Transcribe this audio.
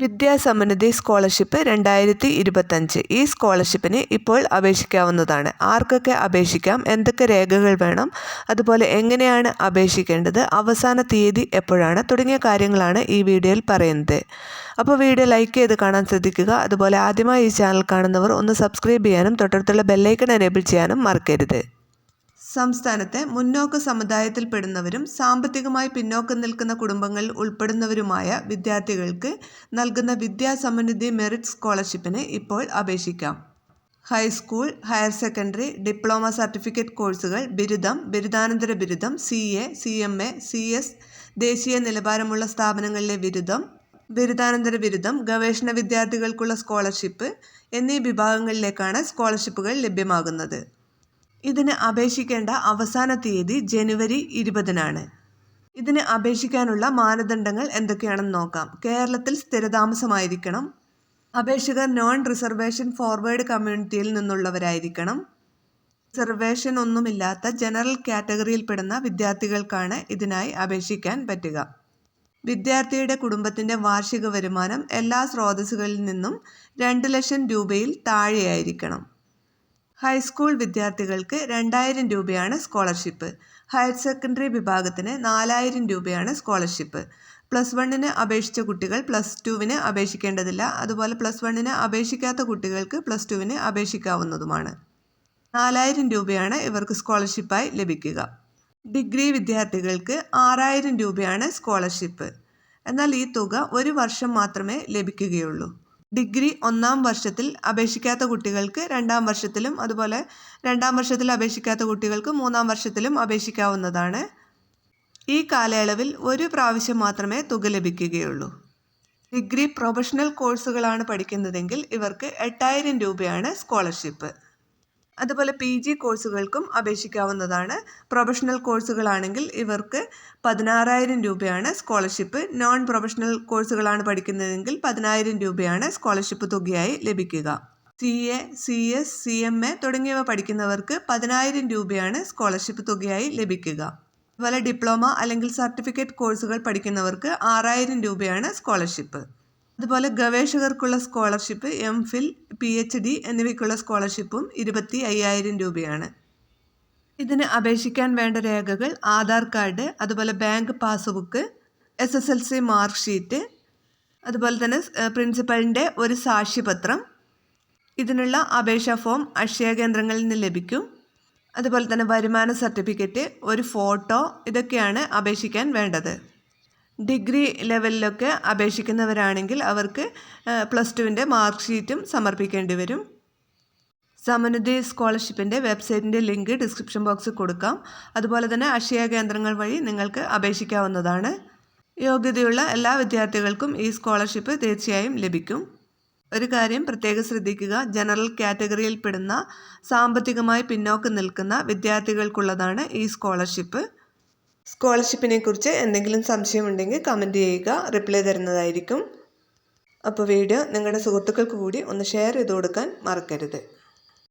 വിദ്യാസമൃദ്ധി scholarship രണ്ടായിരത്തി ഇരുപത്തഞ്ച് ഈ സ്കോളർഷിപ്പിന് ഇപ്പോൾ അപേക്ഷിക്കാവുന്നതാണ്. ആർക്കൊക്കെ അപേക്ഷിക്കാം? എന്തൊക്കെ രേഖകൾ വേണം? അതുപോലെ എങ്ങനെയാണ് അപേക്ഷിക്കേണ്ടത്? അവസാന തീയതി എപ്പോഴാണ്? തുടങ്ങിയ കാര്യങ്ങളാണ് ഈ വീഡിയോയിൽ പറയുന്നത്. അപ്പോൾ വീഡിയോ ലൈക്ക് ചെയ്ത് കാണാൻ ശ്രദ്ധിക്കുക. അതുപോലെ ആദ്യമായി ഈ ചാനൽ കാണുന്നവർ ഒന്ന് സബ്സ്ക്രൈബ് ചെയ്യാനും തൊട്ടടുത്തുള്ള ബെല്ലൈക്കൺ എനേബിൾ ചെയ്യാനും മറക്കരുത്. സംസ്ഥാനത്തെ മുന്നോക്ക സമുദായത്തിൽപ്പെടുന്നവരും സാമ്പത്തികമായി പിന്നോക്കം നിൽക്കുന്ന കുടുംബങ്ങളിൽ ഉൾപ്പെടുന്നവരുമായ വിദ്യാർത്ഥികൾക്ക് നൽകുന്ന വിദ്യാസമൃദ്ധി മെറിറ്റ് സ്കോളർഷിപ്പിന് ഇപ്പോൾ അപേക്ഷിക്കാം. High school higher secondary diploma certificate കോഴ്സുകൾ ബിരുദം ബിരുദാനന്തര ബിരുദം C A C M A C S ദേശീയ നിലവാരമുള്ള സ്ഥാപനങ്ങളിലെ ബിരുദം ബിരുദാനന്തര ബിരുദം ഗവേഷണ വിദ്യാർത്ഥികൾക്കുള്ള സ്കോളർഷിപ്പ് എന്നീ വിഭാഗങ്ങളിലേക്കാണ് സ്കോളർഷിപ്പുകൾ ലഭ്യമാകുന്നത്. ഇതിന് അപേക്ഷിക്കേണ്ട അവസാന തീയതി ജനുവരി ഇരുപതിനാണ്. ഇതിന് അപേക്ഷിക്കാനുള്ള മാനദണ്ഡങ്ങൾ എന്തൊക്കെയാണെന്ന് നോക്കാം. കേരളത്തിൽ സ്ഥിരതാമസമായിരിക്കണം. അപേക്ഷകർ നോൺ റിസർവേഷൻ ഫോർവേഡ് കമ്മ്യൂണിറ്റിയിൽ നിന്നുള്ളവരായിരിക്കണം. റിസർവേഷൻ ഒന്നുമില്ലാത്ത ജനറൽ കാറ്റഗറിയിൽപ്പെടുന്ന വിദ്യാർത്ഥികൾക്കാണ് ഇതിനായി അപേക്ഷിക്കാൻ പറ്റുക. വിദ്യാർത്ഥിയുടെ കുടുംബത്തിന്റെ വാർഷിക വരുമാനം എല്ലാ സ്രോതസ്സുകളിൽ നിന്നും രണ്ട് ലക്ഷം രൂപയിൽ താഴെയായിരിക്കണം. ഹൈസ്കൂൾ വിദ്യാർത്ഥികൾക്ക് രണ്ടായിരം രൂപയാണ് സ്കോളർഷിപ്പ്. ഹയർ സെക്കൻഡറി വിഭാഗത്തിന് നാലായിരം രൂപയാണ് സ്കോളർഷിപ്പ്. പ്ലസ് വണ്ണിന് അപേക്ഷിച്ച കുട്ടികൾ പ്ലസ് ടുവിന് അപേക്ഷിക്കേണ്ടതില്ല. അതുപോലെ പ്ലസ് വണ്ണിന് അപേക്ഷിക്കാത്ത കുട്ടികൾക്ക് പ്ലസ് ടുവിന് അപേക്ഷിക്കാവുന്നതുമാണ്. നാലായിരം രൂപയാണ് ഇവർക്ക് സ്കോളർഷിപ്പായി ലഭിക്കുക. ഡിഗ്രി വിദ്യാർത്ഥികൾക്ക് ആറായിരം രൂപയാണ് സ്കോളർഷിപ്പ്. എന്നാൽ ഈ തുക ഒരു വർഷം മാത്രമേ ലഭിക്കുകയുള്ളൂ. ഡിഗ്രി ഒന്നാം വർഷത്തിൽ അപേക്ഷിക്കാത്ത കുട്ടികൾക്ക് രണ്ടാം വർഷത്തിലും അതുപോലെ രണ്ടാം വർഷത്തിൽ അപേക്ഷിക്കാത്ത കുട്ടികൾക്ക് മൂന്നാം വർഷത്തിലും അപേക്ഷിക്കാവുന്നതാണ്. ഈ കാലയളവിൽ ഒരു പ്രാവശ്യം മാത്രമേ തുക ലഭിക്കുകയുള്ളൂ. ഡിഗ്രി പ്രൊഫഷണൽ കോഴ്സുകളാണ് പഠിക്കുന്നതെങ്കിൽ ഇവർക്ക് എട്ടായിരം രൂപയാണ് സ്കോളർഷിപ്പ്. അതുപോലെ പി ജി കോഴ്സുകൾക്കും അപേക്ഷിക്കാവുന്നതാണ്. പ്രൊഫഷണൽ കോഴ്സുകളാണെങ്കിൽ ഇവർക്ക് പതിനാറായിരം രൂപയാണ് സ്കോളർഷിപ്പ്. നോൺ പ്രൊഫഷണൽ കോഴ്സുകളാണ് പഠിക്കുന്നതെങ്കിൽ പതിനായിരം രൂപയാണ് സ്കോളർഷിപ്പ് തുകയായി ലഭിക്കുക. C A C S C M A തുടങ്ങിയവ പഠിക്കുന്നവർക്ക് പതിനായിരം രൂപയാണ് സ്കോളർഷിപ്പ് തുകയായി ലഭിക്കുക. അതുപോലെ ഡിപ്ലോമ അല്ലെങ്കിൽ സർട്ടിഫിക്കറ്റ് കോഴ്സുകൾ പഠിക്കുന്നവർക്ക് ആറായിരം രൂപയാണ് സ്കോളർഷിപ്പ്. അതുപോലെ ഗവേഷകർക്കുള്ള scholarship M Phil P H D എന്നിവയ്ക്കുള്ള സ്കോളർഷിപ്പും ഇരുപത്തി അയ്യായിരം രൂപയാണ്. ഇതിന് അപേക്ഷിക്കാൻ വേണ്ട രേഖകൾ ആധാർ കാർഡ് അതുപോലെ bank passbook S S L C mark sheet അതുപോലെ തന്നെ പ്രിൻസിപ്പലിന്റെ ഒരു സാക്ഷ്യപത്രം ഇതിനുള്ള അപേക്ഷാ ഫോം അക്ഷയ കേന്ദ്രങ്ങളിൽ നിന്ന് ലഭിക്കും. അതുപോലെ തന്നെ വരുമാന സർട്ടിഫിക്കറ്റ് ഒരു ഫോട്ടോ ഇതൊക്കെയാണ് അപേക്ഷിക്കാൻ വേണ്ടത്. ഡിഗ്രി ലെവലിലൊക്കെ അപേക്ഷിക്കുന്നവരാണെങ്കിൽ അവർക്ക് പ്ലസ് ടുവിന്റെ മാർക്ക് ഷീറ്റും സമർപ്പിക്കേണ്ടി വരും. സമനിധി സ്കോളർഷിപ്പിന്റെ വെബ്സൈറ്റിന്റെ ലിങ്ക് ഡിസ്ക്രിപ്ഷൻ ബോക്സിൽ കൊടുക്കാം. അതുപോലെ തന്നെ അക്ഷയ കേന്ദ്രങ്ങൾ വഴി നിങ്ങൾക്ക് അപേക്ഷിക്കാവുന്നതാണ്. യോഗ്യതയുള്ള എല്ലാ വിദ്യാർത്ഥികൾക്കും ഈ സ്കോളർഷിപ്പ് തീർച്ചയായും ലഭിക്കും. ഒരു കാര്യം പ്രത്യേകം ശ്രദ്ധിക്കുക ജനറൽ കാറ്റഗറിയിൽപ്പെടുന്ന സാമ്പത്തികമായി പിന്നോക്കം നിൽക്കുന്ന വിദ്യാർത്ഥികൾക്കുള്ളതാണ് ഈ സ്കോളർഷിപ്പ്. സ്കോളർഷിപ്പിനെ കുറിച്ച് എന്തെങ്കിലും സംശയമുണ്ടെങ്കിൽ കമന്റ് ചെയ്യുക റിപ്ലൈ തരുന്നതായിരിക്കും. അപ്പോൾ വീഡിയോ നിങ്ങളുടെ സുഹൃത്തുക്കൾക്ക് കൂടി ഒന്ന് ഷെയർ ചെയ്ത് കൊടുക്കാൻ മറക്കരുത്.